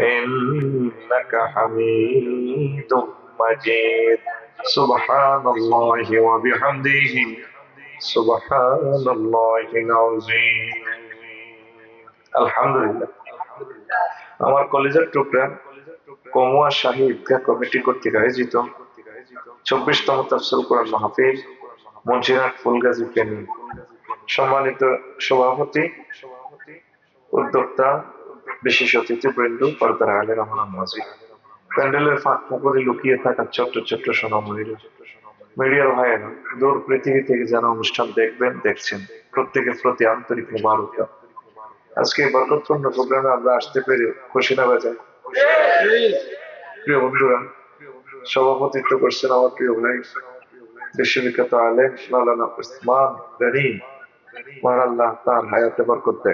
إنك حميد مجيد سبحان الله وبحمده سبحان الله العظيم الحمد لله আমার কলেজের টুকরা কমুয়া শাহী ঈদগাহ কমিটি কর্তৃক আয়োজিত চব্বিশতম তফসল কোরআন মাহফিল মঞ্জিরাট ফুলগাজী ফেনী সম্মানিত সভাপতি উদ্যোক্তা বিশেষ অতিথি বৃন্দ, পর্দার আলে রহমান নাজির প্যান্ডেলের ফাঁক ফোকরে লুকিয়ে থাকা ছোট্ট ছোট্ট সোনামণিরা মিডিয়ার ভাইয়েরা, দূর পৃথিবী থেকে যারা অনুষ্ঠান দেখবেন, দেখছেন। প্রত্যেকের প্রতি আন্তরিক মুবারক। আজকে বরকতপূর্ণ প্রোগ্রামে আমরা আসতে পেরে খুশি না বাজায়। প্রিয় বন্ধুরা, সভাপতিত্ব করছেন আমার প্রিয় ভাই, বিশ্ববিখ্যাত আলেম মাওলানা উসমান গনি। মহান আল্লাহ তার হায়াতে বরকত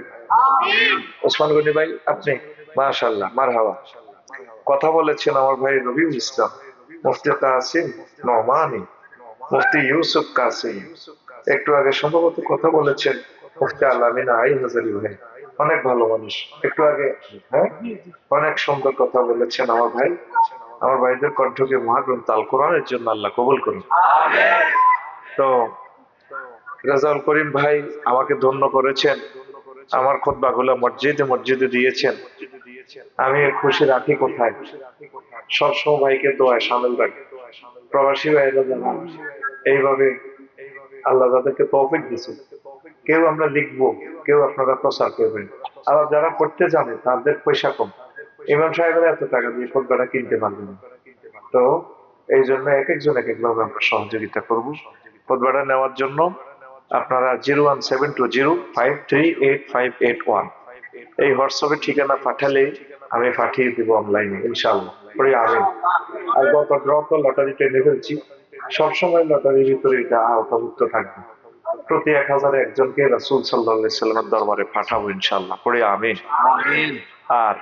ওসমান গনি ভাই আপনি মাশাল্লাহ মার হাওয়া কথা বলেছেন আমার ভাই রবিউল ইসলাম মুফতি কাসিম মুফতি ইউসুফ কাসিম। একটু আগে সম্ভবত কথা বলেছেন মুফতি আলামিন আই হাজারি ভাই। অনেক ভালো মানুষ। একটু আগে হ্যাঁ? অনেক সুন্দর কথা বলেছেন আমার ভাই। আমার ভাইদের কণ্ঠকে মহাগ্রন্থ আল কোরআনের জন্য আল্লাহ কবুল করুন। তো রেজাউল করিম ভাই আমাকে ধন্য করেছেন। আমার খোদবাগুলো মসজিদে মসজিদে দিয়েছেন। আমি খুশি রাখি কোথায়? সব সবসময় ভাইকে দোয়ায় সামিল রাখি। প্রবাসী ভাইরা এইভাবে আল্লাহ তাদেরকে তৌফিক দিছে। কেউ আমরা লিখব, কেউ আপনারা প্রচার করবেন। আবার যারা করতে জানে, তাদের পয়সা কম। ইমাম সাহেবের এত টাকা দিয়ে খোদ্বাটা কিনতে পারবে না। তো এই জন্য এক একজন এক একভাবে আমরা সহযোগিতা করব। খোদ্বাটা নেওয়ার জন্য আপনারা zero one seven two zero five three eight five eight one এই হোয়াটসঅ্যাপে ঠিকানা পাঠালে আমি পাঠিয়ে দিব অনলাইনে ইনশাআল্লাহ। পরে আমি আর গত ড্র তো লটারি টেনে ফেলছি। সবসময় লটারির ভিতরে এটা আওতাভুক্ত থাকবে। প্রতি এক হাজারে একজনকে রাসুল সাল্লাহ সাল্লামের দরবারে পাঠাবো ইনশাল্লাহ পরে আমি আর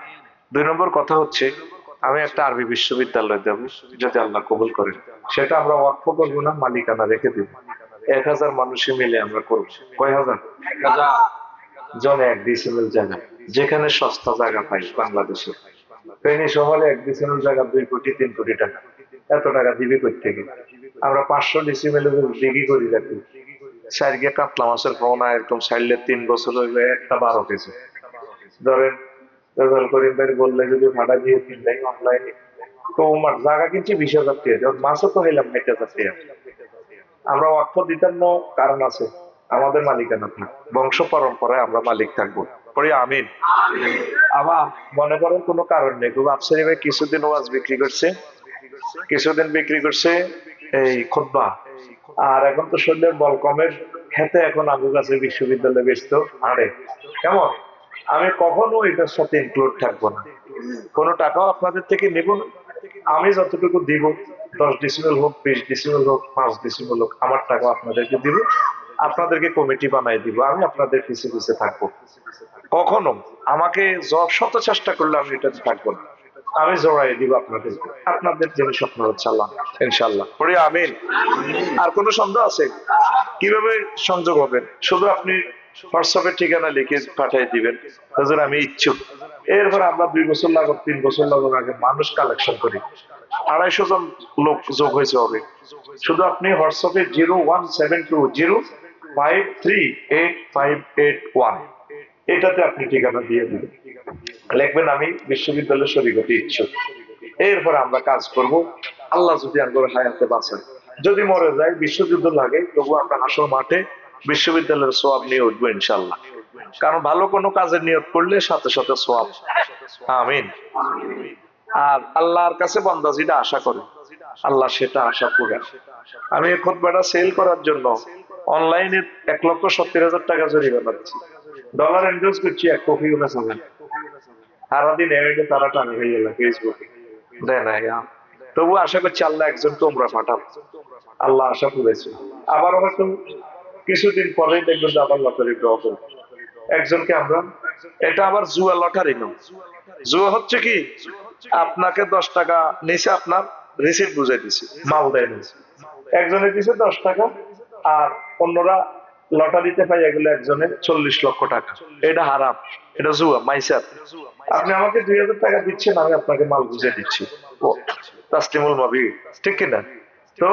দুই নম্বর কথা হচ্ছে আমি একটা আরবি বিশ্ববিদ্যালয় দেব যদি আল্লাহ কবুল করেন। সেটা আমরা ওয়াকফ করব না মালিকানা রেখে দিব। এক হাজার মানুষে মিলে আমরা করব। কয় হাজার জনে এক ডিসিমেল জায়গা, যেখানে সস্তা জায়গা পাই বাংলাদেশে। ফেনী শহরে এক ডিসিমেল জায়গা দুই কোটি, তিন কোটি টাকা। এত টাকা দিবি থেকে? আমরা পাঁচশো ডিসিমেল করি রাখি। সাইডকে কাতলা মাছের সাইডলে তিন বছর একটা বারো কেজি। ধরেন রেজাল করিম ভাই বললে যদি ভাড়া দিয়ে কিনলাই অনলাইনে তো জায়গা কিনছি বিশ হাজার টাকা। মাছও তো হইলাম ষাট হাজার আমরা অর্থ দিতাম না কারণ আছে। আমাদের মালিকানা থাক। বংশ পরম্পরায় আমরা মালিক থাকব। পরে আমিন। আবার মনে করেন কোনো কারণ নেই। খুব আফসারি ভাই কিছুদিন ওয়াজ বিক্রি করছে। কিছুদিন বিক্রি করছে এই খুদ্া আর এখন তো শরীরের বল কমের খেতে এখন আবু গাছের বিশ্ববিদ্যালয়ে ব্যস্ত। আরে, কেমন? আমি কখনো এটার সাথে ইনক্লুড থাকব না। কোনো টাকাও আপনাদের থেকে নেব আমি যতটুকু দিব দশ ডিসিমেল হোক, বিশ ডিসিমেল হোক, পাঁচ ডিসিমেল হোক, আমার টাকা আপনাদেরকে দিব, আপনাদেরকে কমিটি বানাই দিব, আমি আপনাদের পিছিয়ে পিছিয়ে থাকব। কখনো আমাকে য- শত চেষ্টা করলে আমি এটা থাকব না। আমি জড়াই দিব আপনাদের আপনাদের জিনিস আপনারা চালান ইনশাল্লাহ পরে আমিন। আর কোনো সন্দেহ আছে? কীভাবে সংযোগ হবেন শুধু আপনি হোয়াটসঅ্যাপের ঠিকানা লিখে পাঠিয়ে দিবেন। আমি ইচ্ছুক। এরপর আমরা দুই বছর লাগো তিন বছর লাগো আগে মানুষ কালেকশন করি। আড়াইশো জন লোক যোগ হয়েছে হবে। শুধু আপনি হোয়াটসঅ্যাপে zero one seven two zero five three eight five eight one এটাতে আপনি ঠিকানা দিয়ে দিবেন। লিখবেন, আমি বিশ্ববিদ্যালয়ের শরীর হতে ইচ্ছুক। এরপর আমরা কাজ করব। আল্লাহ যদি আমার হায়াতে বাঁচায়। যদি মরে যায়, বিশ্বযুদ্ধ লাগে তবু আমরা হাসর মাঠে বিশ্ববিদ্যালয়ের সোয়াব নিয়ে উঠবো ইনশাল্লাহ কারণ ভালো কোনো কাজের নিয়োগ করলে সাথে সাথে সোয়াব। আমিন। আর আল্লাহর কাছে বান্দা যেটা আশা করে, আল্লাহ সেটা আশা করে। আমি এই খোদবাটা সেল করার জন্য অনলাইনে এক লক্ষ সত্তর হাজার টাকা জরিমানা দিচ্ছি ডলার ইনভেস্ট করছি এক কপি যাবেন সারাদিন এমনি তারা হয়ে গেল ফেসবুকে দেয় না তবু আশা করছি আল্লাহ একজন তোমরা পাঠাবো আল্লাহ আশা করেছে। আবার হয়তো কিছুদিন পরেই দেখবেন আবার লটারি ড্র করবে একজনকে আমরা এটা আবার জুয়া লটারি নয় জুয়া হচ্ছে কি? আপনাকে দশ টাকা নিচে আপনার রিসিপ্ট বুঝাই দিছে মাল দেয় একজনে দিছে দশ টাকা, আর অন্যরা লটারিতে পাই এগুলো একজনে চল্লিশ লক্ষ টাকা। এটা হারাম, এটা জুয়া, মাইসার। আপনি আমাকে দুই হাজার টাকা দিচ্ছেন, আমি আপনাকে মাল বুঝে দিচ্ছি। ও তাস্তিমুল মাবি ঠিক কিনা? তো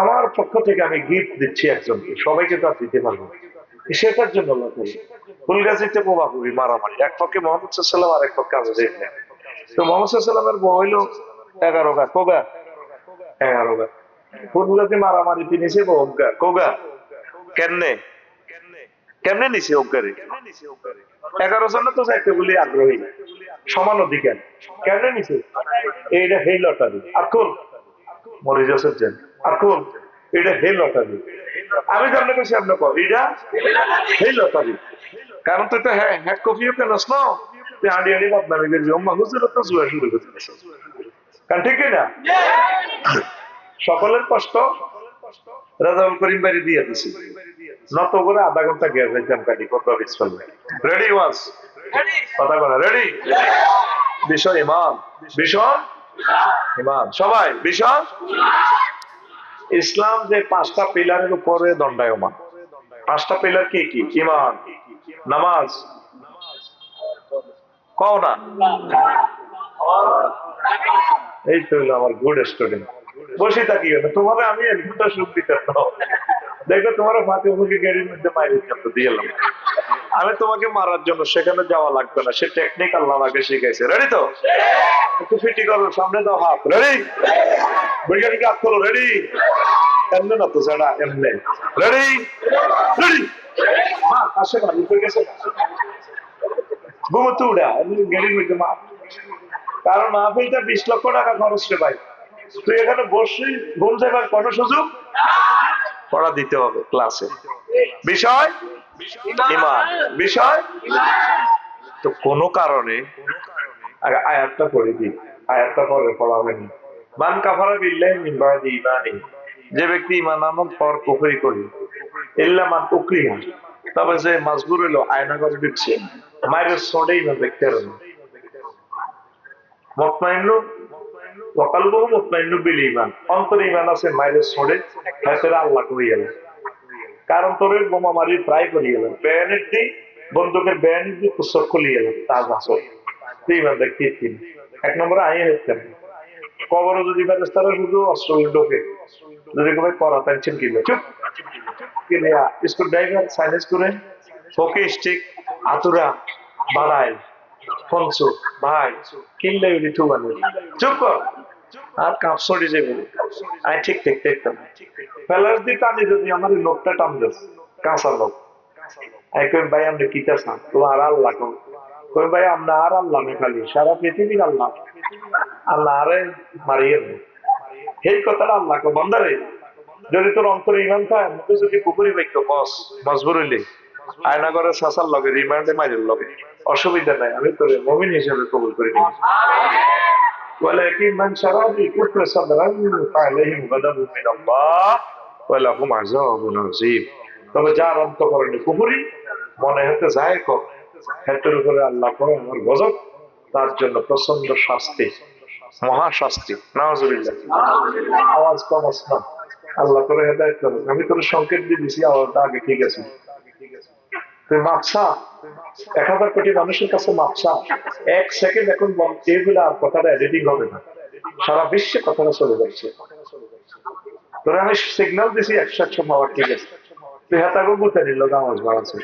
আমার পক্ষ থেকে আমি গিফট দিচ্ছি একজনকে, সবাইকে তো আর দিতে পারব সেটার জন্য করি ফুলগাছিতে বোমাপুরি মারামারি, এক পক্ষে মোহাম্মদ সাল্লাম আর এক পক্ষে জাহেল তো মোহাম্মদ সাল্লামের বউ হইল এগারো গা কোগা এগারো গা। ফুলগাছি মারামারি সে অজ্ঞা কোগা কেমনে? কেমনে নিছে অজ্ঞারে এগারো জনের তো চাইতে বলি আগ্রহী, সমান অধিকার। কেমনে নিছে? এইটা হেই লটারি। আর কোন? মরিজাসের জেন আর কোন? এটা হে লটারি। আমি আপনাকে বলছি আপনাকে এটা হে লটারি। কারণ তো হ্যাঁ হ্যাক কপিও কেন বদনামি করবি অম্মা হুজুর তো জুয়া শুরু করতে কারণ ঠিক না সকলের কষ্ট রাজাউল করিম বাড়ি দিয়ে দিছি। নত করে আধা ঘণ্টা গ্যাস কাটি কত বিশ ফেলবে রেডি ওয়াজ কথা বলা রেডি বিষয় ইমান বিষয় ইমান সবাই বিষয় ইসলাম যে পাঁচটা পিলারের উপরে দণ্ডায়মান। পাঁচটা পিলার কি কি? ইমান। নামাজ। কও না। এই তো আমার গুড স্টুডেন্ট বসে থাকি তোমার আমি এক ঘণ্টা সুখ দিতে দেখো তোমার ফাঁকে মুখে গাড়ির মধ্যে মাইরে চাপতে দিয়ে। আমি তোমাকে মারার জন্য সেখানে যাওয়া লাগবে না, সে টেকনিক আল্লাহ আমাকে শিখাইছে। রেডি তো? একটু ফিটি করো, সামনে দাও হাত। রেডি বৈজ্ঞানিক হাত খোলো? রেডি এমনি না তো সেটা এমনি। রেডি রেডি মা আসে না গেছে ঘুমোতে উড়া গাড়ির মধ্যে মা কারণ মাহফিলটা বিশ লক্ষ টাকা খরচ রে ভাই। তুই এখানে বসে ঘুম যাবার কোনো সুযোগ? পড়া দিতে হবে ক্লাসে বিষয়? ইমান। বিষয়? তো কোনো কারণে আয়াতটা পড়ে দিই। আয়াতটা পরে পড়া হয়নি মান কাফারা বিল্লাহি মিন বাদি ইমানি যে ব্যক্তি ইমান আনার পর কুফরি করি। ইল্লা মান উকরিহা। তবে যে মাজবুর হলো আয়না করে ঢুকছে। মায়ের সোডেই না দেখতে পারে না। মতমাইন্নু ওয়াকালবহু বিল ইমান। অন্তরে ইমান আছে দি তুই ইমান এক যদি ফেরেস্তারা শুধু অস্ত্র ঢোকে যদি কবে করা পেনশন কিনবে চুপ। কিনে স্কুল ড্রাইভার সাইলেন্স করে। ফোকে আতুরা ভাই, কিনলে উনি টু চুপ কর। আর যাবে আমি ঠিক ঠিক ফেলার টানি যদি আমার লোকটা কাঁচা লোক। ভাই কি আল্লাহ কই ভাই, আমরা আর আল্লাহ না খালি। সারা পৃথিবীর আল্লাহ। আল্লাহ আরে মারিয়ে এই কথাটা আল্লাহ কো বন্দারে যদি তোর অন্তরে ইমান থাকে মুখে যদি পুকুরি বাক্য কস মজবুর হইলে আয়না করে শাসার লগে রিমান্ডে মাইরের লগে অসুবিধা নাই আমি তোর মমিন হিসেবে কবুল করে নিই ولكن من شرع بالكفر صدرا فعليهم غضب من الله ولهم عذاب عظيم তবে যার অন্তকরণে কুপুরি মনে হতে যায় কর হেতের উপরে আল্লাহ করে আমার গজব তার জন্য প্রচন্ড শাস্তি মহা শাস্তি নাওজুবিল্লাহ আওয়াজ কম না আল্লাহ করে হেদায়ত করে আমি তোর সংকেত দিয়ে দিছি আওয়াজটা আগে ঠিক আছে। তুই মাপসা এক হাজার কোটি মানুষের কাছে মাপসা এক সেকেন্ড এখন বল- আর কথাটা এডিটিং হবে না। সারা বিশ্বে কথাটা চলে যাচ্ছে। তোরা আমি সিগন্যাল দিছি একশো একশো ঠিক আছে। তুই হাতাগো বুঝতে নিল বাড়াচ্ছে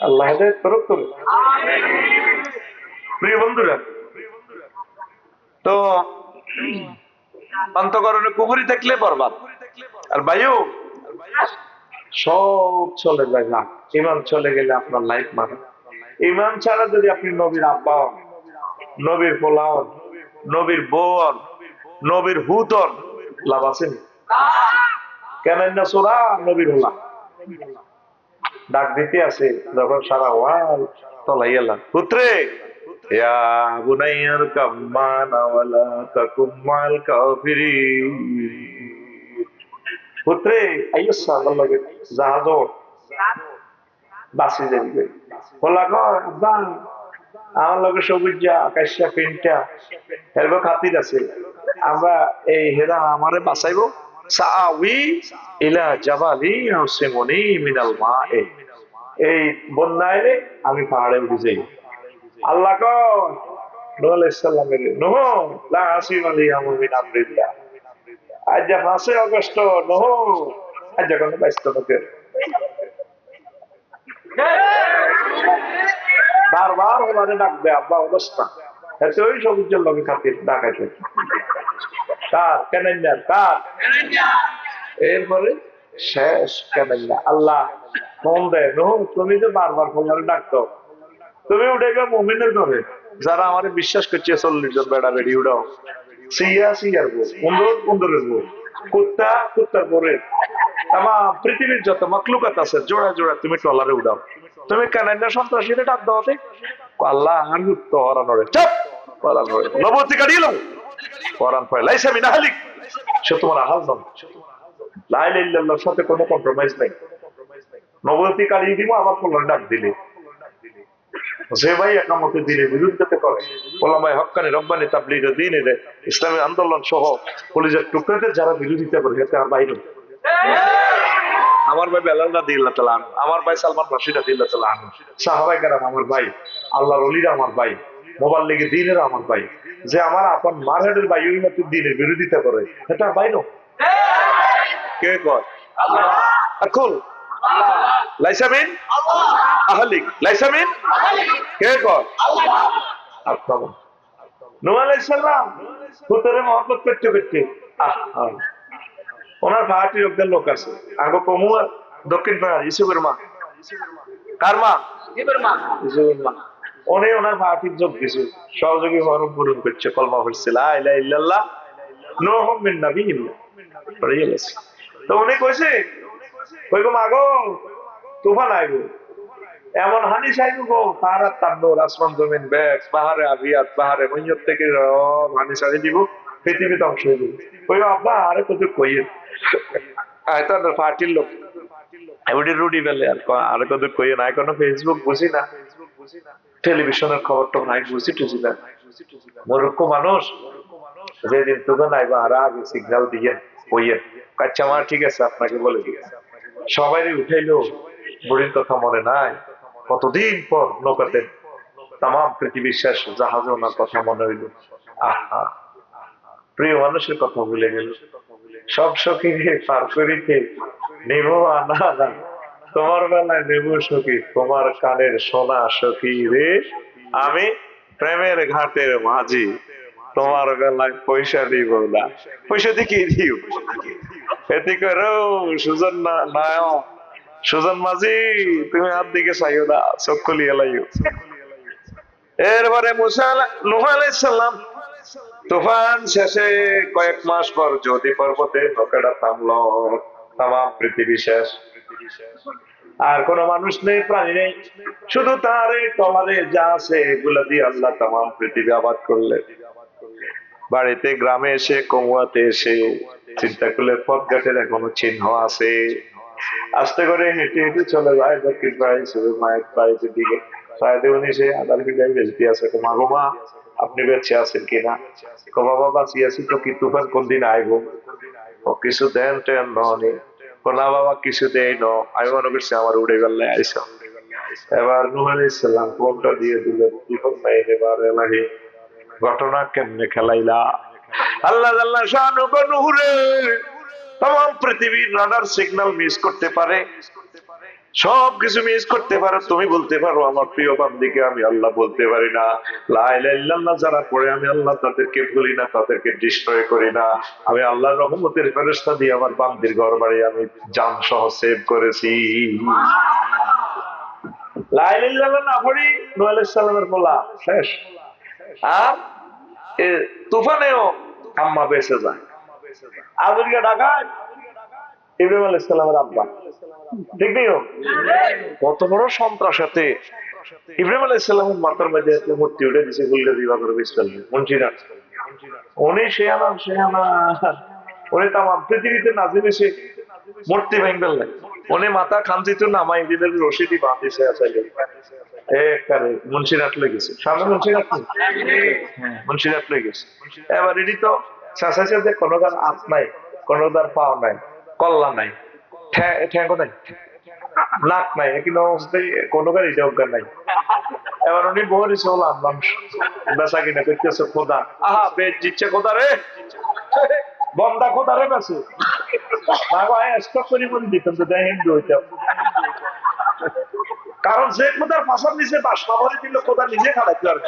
আল্লাহ হেদায়ত প্রিয় বন্ধুরা তো অন্তকরণে কুকুরি থাকলে বরবাদ। আর বায়ু সব চলে যায় না। ইমান চলে গেলে আপনার লাইফ মারে ইমান ছাড়া যদি আপনি নবীর আব্বা নবীর পোলা হন, নবীর বউ হন, নবীর হুত হন, লাভ আছে নি? কেন না সোরা নবীর হলা। ডাক দিতে আছে যখন সারা ওয়াল তলাই এলাম পুত্রে মাল কাফিরিন পুত্রে আইয়স আল্লাহ জাহাজ বাসি বলা আমার সবুজা আকাশা পেনটা হেরব খাতির আছে। আমরা এই হেরা আমারে বাঁচাইবো। সাআউই ইলা জাবালি ইউসিমুনি মিনাল মায়ে এই বন্যা এলে আমি পাহাড়ে উঠে যাই। আল্লাহ কয় নূহ নূহ লা আসিম আলাইহিম মিন আমরিল্লাহ। আজ যা পাঁচই অগস্ট নূহ আজ যা কোনো বারবার ওনারে ডাকবে, আব্বা অবস্থা। এতে ওই সবুজের লগে খাতির ডাকাইতে কার? কেনেন কার? এরপরে শেষ কেনেন আল্লাহ ফোন দেয় নো তুমি তো বারবার ফোনারে ডাকতো। তুমি উঠে গেলে মুমিনের ঘরে। যারা আমার বিশ্বাস করছে, চল্লিশ জন বেড়া বেড়ি উঠাও সিয়া, সিয়ার গো পনেরো, পনেরোর গো কুত্তা, কুত্তার পরে আমার পৃথিবীর যত মাকলুকাত আছে, জোড়া জোড়া তুমি টলারে উঠাও তুমি কেনাইনা সন্ত্রাসীদের ডাক দাওতে আল্লাহ আর তো হরানোরে চাপ! হরানোরে নবতী কাটিয়ে লো কোরআন পড়ে লাইসা মিনা হালিক সে তোমার আহাল নন। লাইল সাথে কোনো কম্প্রোমাইজ নাই। নবতী কাটিয়ে দিব আমার ফলন ডাক দিলে। যে ভাই আন্দোলন সহ পুলিশের টুকরাতে যারা বিরোধিতা করে, এতে বাইরে আমার ভাই আল্লাহ তালা আমার ভাই সালমান রাশিদ রাদি আল্লাহ তালা আনু সাহাবাই আমার ভাই, আল্লাহর অলিরা আমার ভাই, মোবাইল লেগে দিনের আমার ভাই। যে আমার আপন মার হেডের ভাই ওই মতো দিনের বিরোধিতা করে এটা ভাই নো কে কর লাইসামিন? আহলিক। লাইসামিন? কে কর নোয়া আলাইসাল্লাম হুতরে মহব্বত করতে করতে আহ। ওনার পাহাড়ি লোকদের লোক আছে। আগে কমু দক্ষিণ ইসুবের মা। কার মা? ইসুবের মা। ওনার যোগ কিছু। সহযোগী হরম পূরণ করছে কলমা হচ্ছে লা ইলাহা ইল্লাল্লাহ নূহুম মিন নাবিয়্যিল্লাহ পড়ে গেছে। তো উনি কইছে কই গো মাগো তুফান আইবো। এমন হানি সাইবো গো তারা তান্ডর আসমান, জমিন ব্যাগ পাহাড়ে আবিয়াত পাহাড়ে মৈয়ত থেকে রব হানি সারি দিব, পৃথিবী ধ্বংস হয়ে যাবে। কই আব্বা, আরে কত কইয়ে আয়তো না পার্টির লোক। এবারে রুডি বেলে, আর কত না এখনও ফেসবুক বুঝি না। টেলিভিশনের খবর তো নাই, বুঝি টুঝি না। মূর্খ মানুষ, যেদিন তোকে নাইবা আর আগে দিয়ে কইয়ে আচ্ছা মা, ঠিক আছে, আপনাকে বলে দিয়ে সবাই উঠাইলো, বুড়ির কথা মনে নাই। কতদিন পর নৌকাতে তাম পৃথিবীর শেষ জাহাজে ওনার কথা মনে হইল। আহা, প্রিয় মানুষের কথা ভুলে গেল। সব সখী পার করিতে নেব আনা তোমার বেলায় নেব সখী, তোমার কানের সোনা সখী রে। আমি প্রেমের ঘাটের মাঝি, তোমার বেলায় পয়সা দিব না। পয়সা দিয়ে কি দিও এতে করো সুজন না নায়ক সুজন মাঝি, তুমি আর দিকে চাইও না, চোখ খুলিয়ে লাইও। এরপরে মুসা নুহ আলাইসাল্লাম তুফান শেষে কয়েক মাস পর জ্যোতি পর্বতে নৌকাটা থামলো তাম পৃথিবী শেষ। আর কোনো মানুষ নেই, প্রাণী নেই। শুধু তার টলারে যা আছে এগুলা দিয়ে আল্লাহ তাম পৃথিবী আবাদ করলেন। বাড়িতে, গ্রামে এসে, কমুয়াতে এসে চিন্তা করলে পথ ঘাটের এখনও চিহ্ন আছে। আস্তে করে হেঁটে হেঁটে চলে যায় দক্ষিণ পাড়ায় শুধু মায়ের বাড়িতে দিকে। সাহেদে উনি সে আদার ফিল্ডাই বেঁচে আছে তো মা গো মা, আপনি বেঁচে আছেন কিনা কো বাবা আছি তো কি, তুফান কোন দিন আইব ও কিছু দেন টেন ননি কো না বাবা, কিছু দেই ন আমি মনে করছি আমার উড়ে গেলে আইস। এবার নুহ আলাইসাল্লাম ফোনটা দিয়ে দিল, তুফান নাই এবার এলাহি, ঘটনা কেমনে খেলাইলা? আল্লাহ আল্লাহ, শানু গো নুহুরে তাম পৃথিবীর রাডার সিগন্যাল মিস করতে পারে সব কিছু মিস করতে পারো তুমি বলতে পারো আমার প্রিয় বান্দিকে আমি আল্লাহ বলতে পারি না লাইলা ইল্লাল্লাহ যারা পড়ে আমি আল্লাহ তাদেরকে ভুলি না, তাদেরকে ডিস্ট্রয় করি না। আমি আল্লাহর রহমতের ফেরেশতা দিয়ে আমার বান্দির ঘর বাড়ি আমি জান সহ সেভ করেছি লাইলা ইল্লাল্লাহ না পড়ি আলাইহিস সালামের বলা শেষ। আর তুফানেও আম্মা বেঁচে যায়। আজকে ঢাকায় ইব্রাহিম আলাইহিস সালামের আব্বা। নেই কত বড় সন্ত্রাসাতে ইব্রাহিম আলাইহিস সালামের মাথার মধ্যে মূর্তি উঠে দিছে গুলগা দিবা করে বিস্তার মঞ্জিরা উনি শেয়ানা শেয়ানা। উনি তামাম পৃথিবীতে এসে মূর্তি ফেললেন উনি মাথা খামচিত নামাই দিলেন রশিদি বাঁধিছে আসাইলে একারে মুন্সিরাট লই গেছে সামনে মুন্সিরাট নেই? মুন্সিরাট লই গেছে এবার এটি তো যে কোনো তার হাত নাই, কোনো তার পাও নাই, কল্লা নাই ঠ্যাঙ্গো নাই, নাক নাই কিন্তু অবস্থায় কোনো গাড়ি অজ্ঞান নাই। এবার উনি চলাম মানুষ বেচা কিনা করতেছে খোদা। আহা, বেচ দিচ্ছে খোদা রে। বন্দা খোদা রে বেছে স্টক করি বলে দিতাম তো দেয় হিন্দু হইতাম কারণ যে খোদার পাশার নিচে বাস ভরে দিল খোদা নিজে খাড়াইতে পারবে।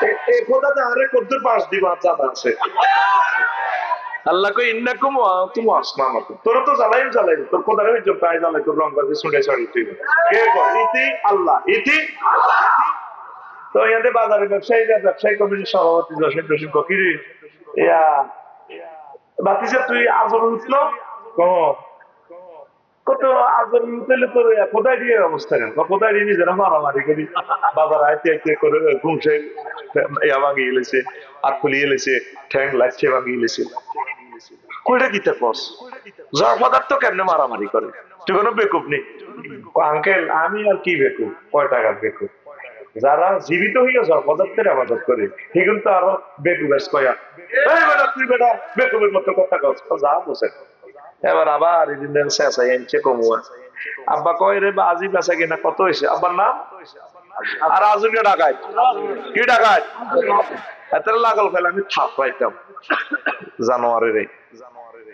এ- এ খোদাতে আরে কদ্দুর পাশ দিব আর জানা আছে আল্লাহ কই ইন্নাকুম ওয়া আনতুম আসমামাতু তোর তো জ্বালাই জ্বালাই তোর কোদারে হইছো প্রায় জ্বালাই তোর রং করবি শুনে ছড়ি তুই কে কর ইতি আল্লাহ। ইতি? তো ইয়াতে বাজারে ব্যবসায়ীরা ব্যবসায়ী কমিটির সভাপতি জসিম জসিম ককিরি ইয়া বাতিজা তুই আজর উঠল? কহ কত আজর উঠলে তোর কোথায় দিয়ে অবস্থা কেন কোথায় দিয়ে নিজেরা মারামারি করি? বাজার আইতে আইতে করে ঘুমছে ইয়া ভাঙি এলেছে আর ঠ্যাং লাগছে কস? জ্বর পদার্থ কেমনে মারামারি করে? তুই কোনো বেকুব নেই? আঙ্কেল, আমি আর কি বেকুব? কয় টাকার বেকুব? যারা জীবিত হইয়া জ্বর পদার্থের আবাদত করে, সে কিন্তু আরও বেকুব এস কয়া। তুই বেটা, বেকুবের মতো কথা কস। যা বসে। এবার আবার এদিন শেষ এনছে কমুয়া আব্বা কয় রে, বা আজি বেচা কিনা কত হয়েছে? আব্বার নাম? আর আজুকে ডাকায়। কি ডাকায়? এত লাগল ফেলে, আমি থাপ পাইতাম। জানোয়ারে রে।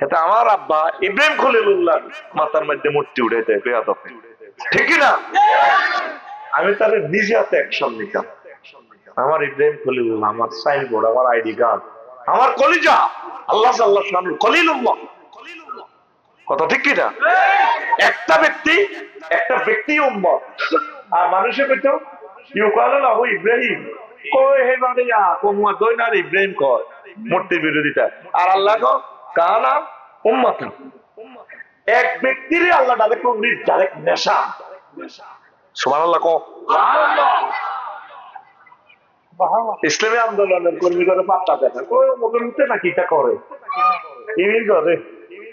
এটা আমার আব্বা, ইব্রাহিম খলিলুল্লাহ, মাথার মধ্যে মূর্তি উঠে দেয় বেয়াদফে ঠিকই না? আমি তাহলে নিজে হাতে অ্যাকশন নিতাম। আমার ইব্রাহিম খলিলুল্লাহ, আমার সাইনবোর্ড আমার আইডি কার্ড আমার কলিজা, আল্লাহ আল্লাহ শানুল খলিলুল্লাহ। কথা ঠিক কি না একটা ব্যক্তি একটা ব্যক্তি উম্মত। আর মানুষের কইতো ইউকাল ইব্রাহিম। কই হে দই না ইব্রাহিম কয়। বিরোধিতা। আর আল্লাহ কো কানা এক আল্লাহ নেশা। সুবহানাল্লাহ কো ইসলামী আন্দোলনের কর্মী করে পাত্তা দেয় না। কই মগর উঠে না কিটা করে? ইমিল করে।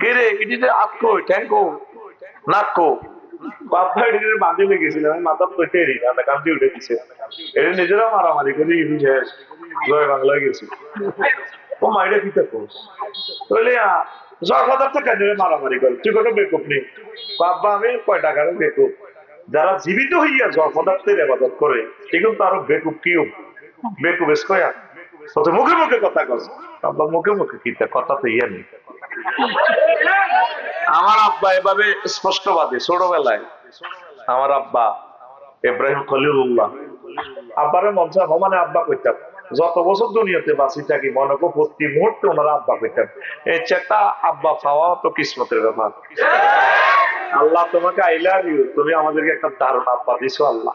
দিছে। মারামারি করে তুই কোনো বেকুপ নেই। বাপ্পা আমি কয় টাকার বেকুপ যারা জীবিত হইয়া জ্বর পদার্থের আবাদত করে এগুলো তো আরও বেকুব কিও এস কয়া? মুখে মুখে কথা কস। মুখে মুখে কি কথা তো ইয়ে নেই। আমার আব্বা এভাবে স্পষ্টবাদী, ছোটবেলায়। আমার আব্বা ইব্রাহিম খলিলুল্লাহ। আব্বারে মন চায় মানে আব্বা কইতাম, যত বছর দুনিয়াতে বাঁচি থাকি, মনে কো প্রতি মুহূর্তে ওনারা আব্বা কইতাম। এই চেষ্টা আব্বা পাওয়া তো কিসমতের ব্যাপার। আল্লাহ তোমাকে আই লাভ ইউ তুমি আমাদেরকে একটা দারুণ আব্বা দিছো, আল্লাহ।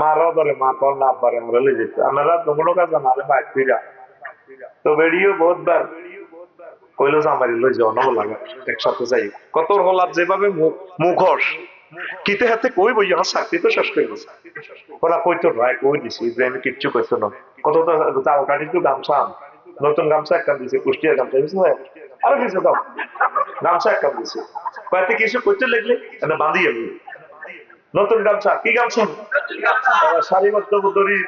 মা না আব্বারে আমরা লই যেত আপনারা কোনো কাজ আমারে বাইক ফিরা কইলো আমারি লই যাও নব লাগা একসাথে যাই কত হলাপ যেভাবে মুখোশ। কিতে হাতে কই বই তো শেষ কইতো কই দিছি? কিচ্ছু কইতো না। কত তো তাও কাটি তো গামছা নতুন গামছা একটা দিছে, কুষ্টিয়ার গামছা। দিছে আরও কিছু দাও। গামছা একটা দিছে। কয়েকটা কিছু করতে লাগলে? এটা বাঁধি নতুন গামছা, কি গামছা? তারা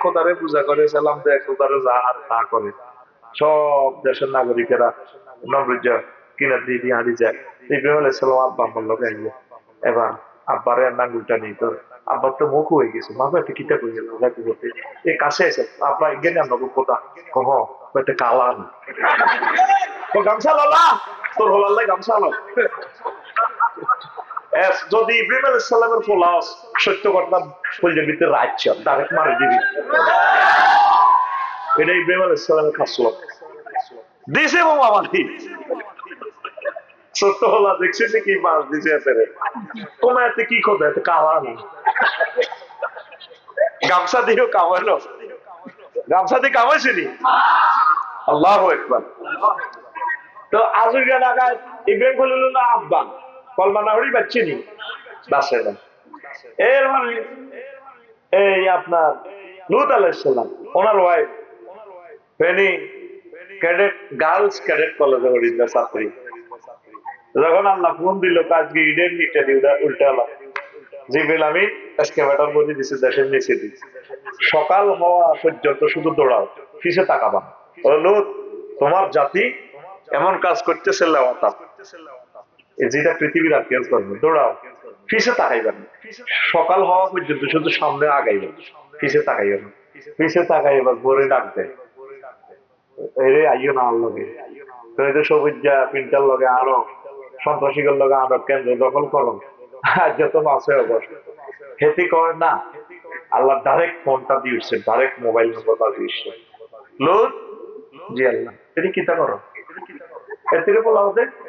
কোদারে পূজা করে সালাম দেয় কোদারে আর তা করে। সব দেশের নাগরিকেরা নবরুজা কিনা দিয়ে দিয়ে হারিয়ে যায়। ইব্রাহিম আলাইসালাম আব্বা আমার এবার আব্বারে নাঙ্গুলটা নেই তো। আব্বার তো মুখ হয়ে গেছে মা একটা কিতা কই গেল রাখি করতে এই কাছে এসে আব্বা এগিয়ে আমরা কোথা কহ একটা কালা না ও গামছা লালা তোর হলাল্লাই গামছা লো। এস, যদি ইব্রাহিম আলাইহিস সালামের ফলাস সত্য ঘটনা বলতে ভিতরে রাজ্য ডাইরেক্ট মারে দিবি। এটা ইব্রাহিম আলাইহিস সালামের খাসলত দিছে সত্য হলা যে কি দিছে এতে তোমার এতে কি খোদা এতে গামছা কামাইলো গামছা দিয়ে কামাইছিনি আল্লাহ একবার তো আজুরিয়া লাগায় ইব্রাহিম বলিল না আব্বা কলমানা হরি বাচ্চি নি? বাসে না মানে এই আপনার লুত ওনার wife Feni cadet girls cadet কলেজে যখন আল্লাহ ফোন দিল ইডেন নিটে উল্টালো জিবিল আমি বলে দিছি দিছি। সকাল হওয়া পর্যন্ত শুধু দৌড়াও কিসে তাকাবা। হলো তোমার জাতি এমন কাজ করতেছে যেটা পৃথিবীর আর কেউ করবে দৌড়াও। কিসে তাকাইবেন সকাল হওয়া পর্যন্ত শুধু সামনে আগাইবেন। কিসে তাকাইবেন কিসে তাকাইবার ভোরে ডাকবে এরে আইও না আল্লাহ ফোনটা মোবাইল জি আল্লাহ। কিতা বলা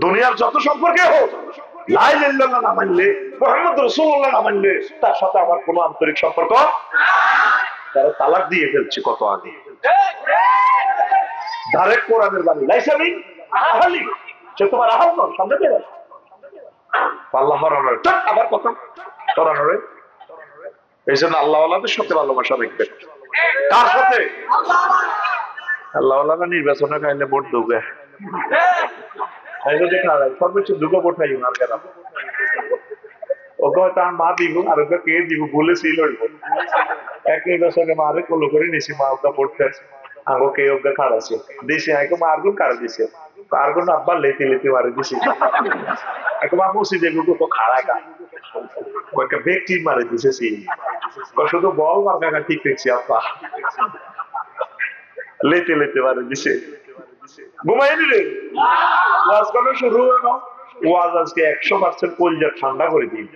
দুনিয়ার যত সম্পর্কে হোক লাইল না মানলে, মোহাম্মদ রসুল্লাহ না মানলে, তার সাথে আমার কোনো আন্তরিক সম্পর্ক তারা তালাক দিয়ে ফেলছে কত আগে। ডাইরেক্ট কোরআনের বাণী। সে তোমার নয় সামনে এই জন্য আল্লাহ আল্লাহদের সাথে ভালোবাসা রাখবে। কার সাথে? আল্লাহ আল্লাহ নির্বাচনে খাইলে ভোট দেবে। সর্বোচ্চ হয়তো মা দিব, আর ওকে কে দিব বলেছিল এক নির্বাচনে মারে কলো করে নিছি, মা ওকে ভোট খাচ্ছে খাড়াছে দিছি আগে মা আরগুন কারা দিছে আরগুন আব্বা লেতি লেতি মারে দিছি এখন মা বসি দেখব তো খাড়া গা। কয়েকটা ব্যক্তি মারে দিছে সি। শুধু বল মার কাকা ঠিক দেখছি আপা লেতে লেতে মারে দিছে ঘুমাইনি রে? ওয়াজ করানো শুরু হলো? ওয়াজ আজকে একশো পার্সেন্ট কলজা ঠান্ডা করে দিই।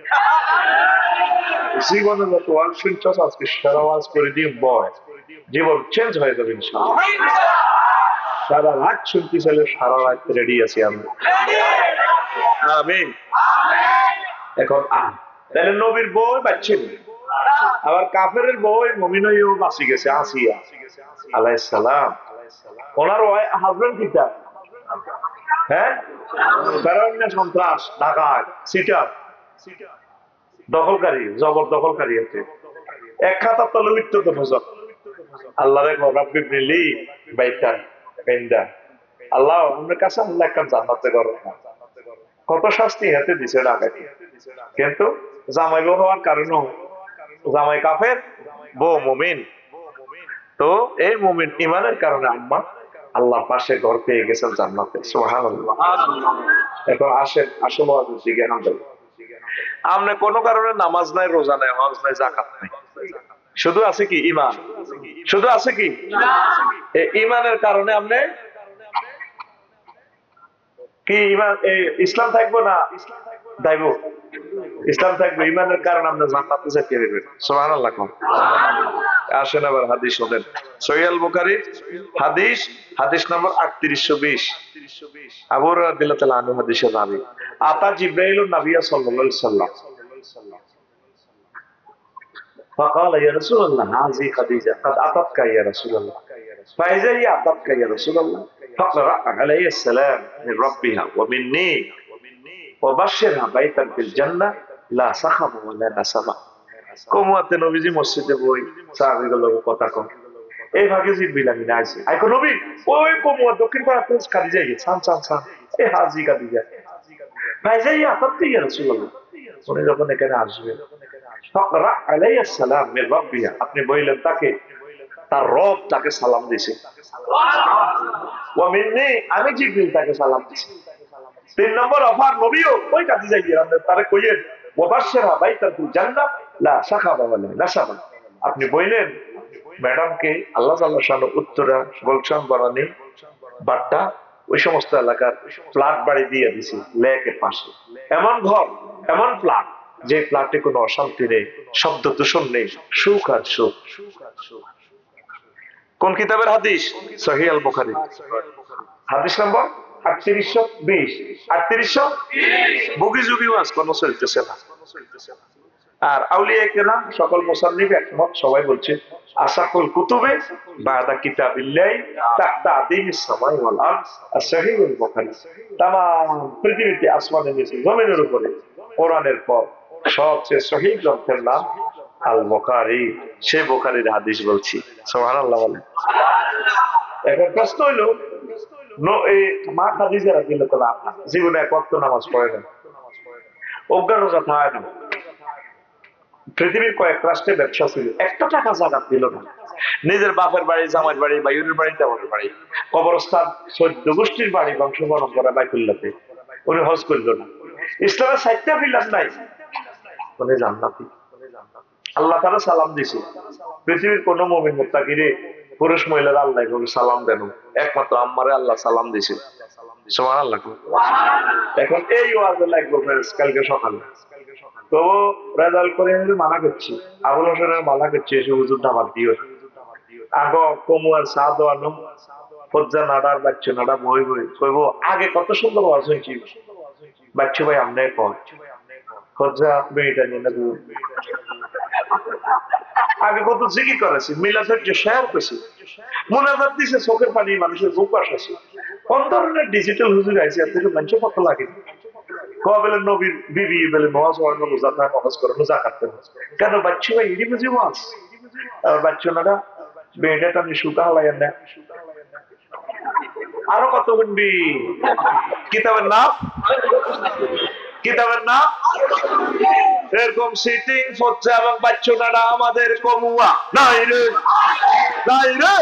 জীবনে যত ওয়াজ শুনছস, আজকে সারা ওয়াজ করে দিয়ে বয়। জীবন চেঞ্জ হয়ে যাবে ইনশাআল্লাহ। সারা রাত শুনতে চাইলে সারা রাত রেডি আছি আমরা আমিন। এখন আ তাহলে নবীর বই বাচ্চেন আবার কাফের বই বাঁচি গেছে আসিয়া আলাইহিস সালাম। ওনার হাজবেন্ড কিটা হ্যাঁ? সন্ত্রাস ডাকাত সিটার দখলকারী জবর দখলকারী আছে এক খাতার তলে উঠতে তো নজর আল্লাহ মিলি বেন্দা। আল্লাহ আমাদের কাছে আল্লাহ জান্নাতে করো কত শাস্তি হাতে দিছে ডাকাতি কিন্তু জামাই বউ হওয়ার কারণে জামাই কাফের, বউ মুমিন। তো এই মুমিন ইমানের কারণে আম্মা আল্লাহর পাশে ঘর পেয়ে গেছেন জান্নাতে। সুবহানাল্লাহ। এখন আসেন, আসল হামদাল আপনি কোনো কারণে নামাজ নাই, রোজা নাই, হজ নাই জাকাত নাই। শুধু আছে কি? ইমান। শুধু আছে কি? ইমানের কারণে আপনি কি ইমান ইসলাম থাকব না? দাইব। ইসলাম থাকবে ইমানের কারণে আপনি জান্নাতে যেতে পারবেন সুবহানাল্লাহ আসেন আবার হাদিস শোনেন। সহিয়াল বুখারী হাদিস হাদিস নম্বর 3820 আবু রাদিয়াল্লাহু তাআলা আনহু হাদিসের রাবি। আতা জিবরাইলুন নবী সাল্লাল্লাহু আলাইহি فقال يا رسول الله هذه خديجة قد أتتك يا رسول الله فإذا هي أتتك يا رسول الله فاقرأ علي السلام من ربها ومني وبشرها بيتا في الجنة لا سخب ولا نسب কমুয়াতে নবীজি মসজিদে বই সাহাবি গুলো কথা কম এই ভাগে জিব্বিল আমি না আইছি আইকো নবী ওই কমুয়া দক্ষিণ পাড়া পেস কাদি যাই সান সান সান এই হাজি কাদি যায় ভাই যাই আতাতে ইয়া রাসূলুল্লাহ উনি যখন এখানে আসবেন আপনি বললেন তাকে, তার রব তাকে সালাম দিছে। আমি জিব্রিল তাকে সালাম দিছি। তিন নম্বর অফার, নবীও ওই কাজে যাই তারে আপনি ম্যাডামকে আল্লাহ উত্তরা, গুলশান বানানি, বাড্ডা, ওই সমস্ত এলাকার ফ্ল্যাট বাড়ি দিয়ে দিছি, লেকের পাশে। এমন ঘর, এমন ফ্ল্যাট যে ফ্ল্যাটে কোনো অশান্তি নেই, শব্দ দূষণ নেই, সুখ আর সুখ। কোন কিতাবের হাদিস? সহি আল বুখারী হাদিস নম্বর আটত্রিশশো বিশ। আটত্রিশশো কোনো চলতেছে না। আর সকল একমত, সবাই বলছে আসাকুল কুতুবে বাদা পৃথিবীতে আসমানের জমিনের উপরে কোরআনের পর সবচেয়ে গ্রন্থের নাম আল বুখারী সে বুখারীর বলছি। সুবহানাল্লাহ বলে এখন প্রশ্ন হইল মা খাদিজা রাদিয়াল্লাহু জীবনে এক নামাজ পড়ে না। অজ্ঞান না। পৃথিবীর কয়েক রাষ্ট্রে ব্যবসা ছিল। একটা টাকা জাকাত দিল না। নিজের বাপের বাড়ি, জামাইয়ের বাড়ি বা ইউনির বাড়ি তেমনের বাড়ি। কবরস্থান চোদ্দ গোষ্ঠীর বাড়ি বংশবরণ করা বাইকুল্লাতে উনি হজ করল না। ইসলামের সাহিত্যা নাই। উনি জান্নাতি আল্লাহ তারা সালাম দিছে। পৃথিবীর কোন মমিন মোত্তাকিরে, পুরুষ মহিলারা আল্লাহ এভাবে সালাম দেন একমাত্র আম্মারে আল্লাহ সালাম দিছে। মানা মানা আগ কত সুন্দর ওয়াজ হয়েছি বাচ্চা ভাই আমনে কর আপনি এটা নিয়ে নেব আগে কত জিগি করেছি, মিলাদের যে শেয়ার করেছি মোনাজাত দিছে, চোখের পানি, মানুষের বুক আছে কোন ধরনের ডিজিটাল হুজুর আছে এর থেকে মানুষের কত লাগে কবেলে নবীর বিবি, বেলে মহাজ হয় না রোজা না মহাজ করে কাটতে। কেন বাচ্চা ভাই এরই বুঝি ওয়াজ আর আমি সুতা হালাই না আরও কত গুনবি? কিতাবের নাম? কিতাবের নাম? এরকম সিটিং ফজ্জা এবং বাচ্চারা আমাদের কমুয়া। নাই রে। নাই রে।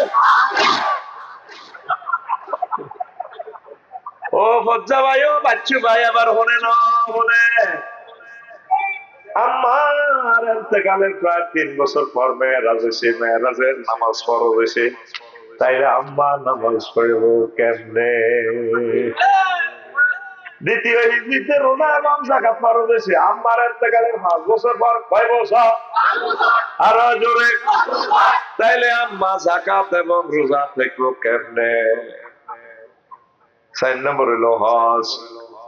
ও ফজ্জা ভাই, ও বাচ্চু ভাই, আবার হনে না, হনে। আমার এতেকালের প্রায় তিন বছর পর মেয়েরাজ হয়েছে, মেয়েরাজের নামাজ ফরজ হয়েছে। তাইলে আম্মা নামাজ পড়ব কেমনে? দ্বিতীয় হিন্দিতে রোনা এবং জাকাত ফরজ হয়েছে। আম্মার এতেকালের পাঁচ বছর পর কয় বছর? আরও জোরে। তাইলে আম্মা জাকাত এবং রোজা দেখব কেমনে? চার নম্বর হলো হজ।